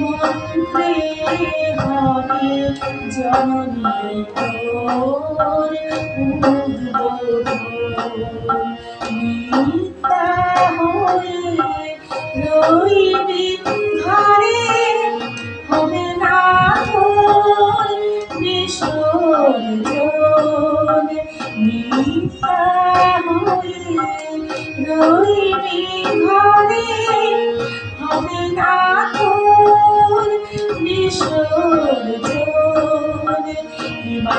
মন্ত্রে হবে জননীর নিতা হয়ে রইবি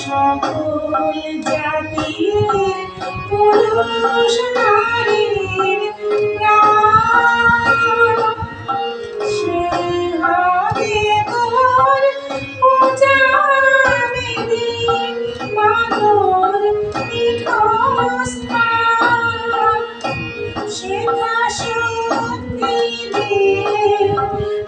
সকল জাতি পুরুষ নারীর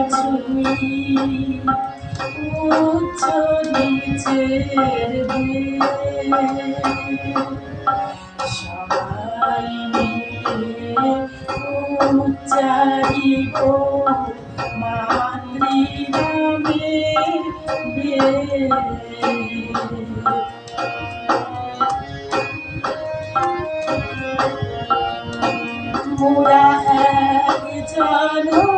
ছোঁয়াছুঁই উচ্চ নিচের সবাই মাতৃনামের বেদ মোরা এক জননীর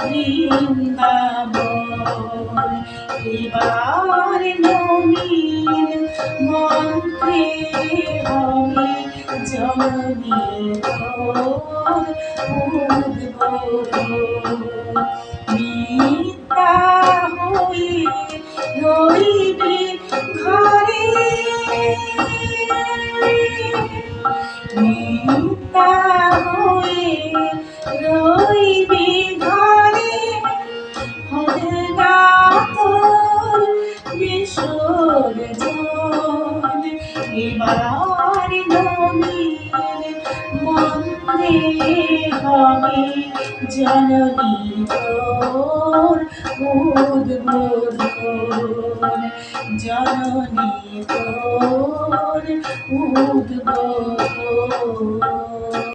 বৃন্দাবন এবার নবীন মন্ত্রে হবে জননী তোর এবার নবীন মন্ত্রে হবে জননী তোর উদ্বোধন। জননী তোর উদ্বোধন।